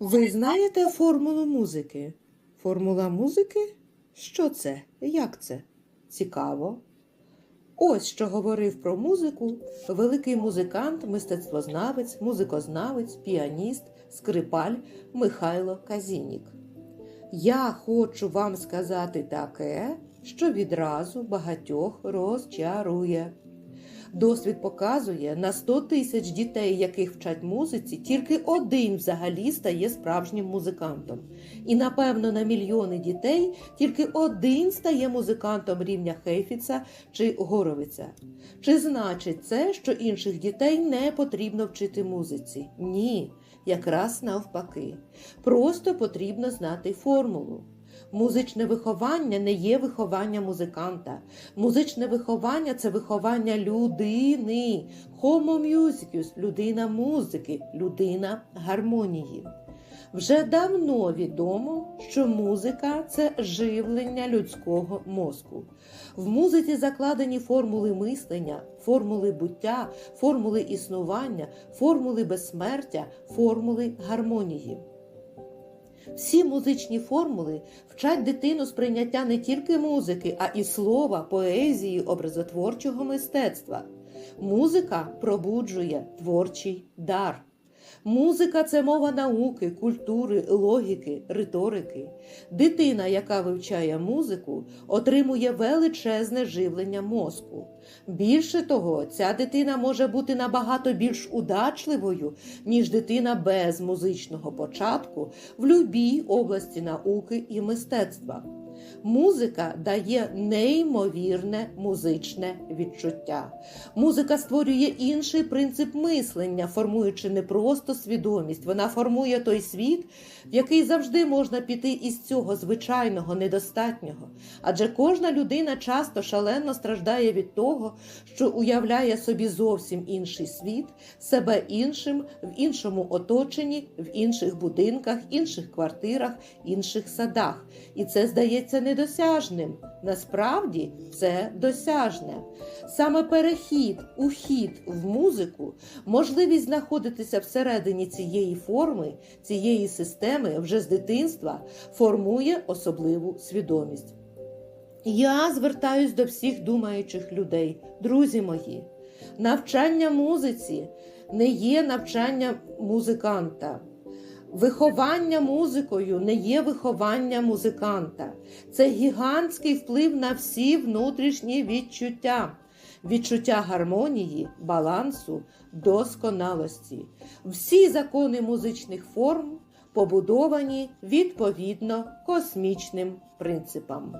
Ви знаєте формулу музики? Формула музики? Що це? Як це? Цікаво. Ось що говорив про музику великий музикант, мистецтвознавець, музикознавець, піаніст, скрипаль Михайло Казінік. Я хочу вам сказати таке, що відразу багатьох розчарує. Досвід показує, на 100 тисяч дітей, яких вчать музиці, тільки один взагалі стає справжнім музикантом. І, напевно, на мільйони дітей тільки один стає музикантом рівня Хейфіца чи Горовиця. Чи значить це, що інших дітей не потрібно вчити музиці? Ні, якраз навпаки. Просто потрібно знати формулу. Музичне виховання не є виховання музиканта. Музичне виховання це виховання людини. Homo musicus – людина музики, людина гармонії. Вже давно відомо, що музика це живлення людського мозку. В музиці закладені формули мислення, формули буття, формули існування, формули безсмертя, формули гармонії. Всі музичні формули вчать дитину сприйняття не тільки музики, а і слова, поезії, образотворчого мистецтва. Музика пробуджує творчий дар. Музика це мова науки, культури, логіки, риторики. Дитина, яка вивчає музику, отримує величезне живлення мозку. Більше того, ця дитина може бути набагато більш удачливою, ніж дитина без музичного початку в любій області науки і мистецтва. Музика дає неймовірне музичне відчуття. Музика створює інший принцип мислення, формуючи не просто свідомість, вона формує той світ, в який завжди можна піти із цього звичайного, недостатнього. Адже кожна людина часто шалено страждає від того, що уявляє собі зовсім інший світ, себе іншим, в іншому оточенні, в інших будинках, інших квартирах, інших садах. І це здається недосяжним. Насправді це досяжне. Саме перехід, ухід в музику, можливість знаходитися всередині цієї форми, цієї системи вже з дитинства формує особливу свідомість. Я звертаюсь до всіх думаючих людей, друзі мої. Навчання музиці не є навчання музиканта. Виховання музикою не є виховання музиканта. Це гігантський вплив на всі внутрішні відчуття, відчуття гармонії, балансу, досконалості. Всі закони музичних форм побудовані відповідно космічним принципам.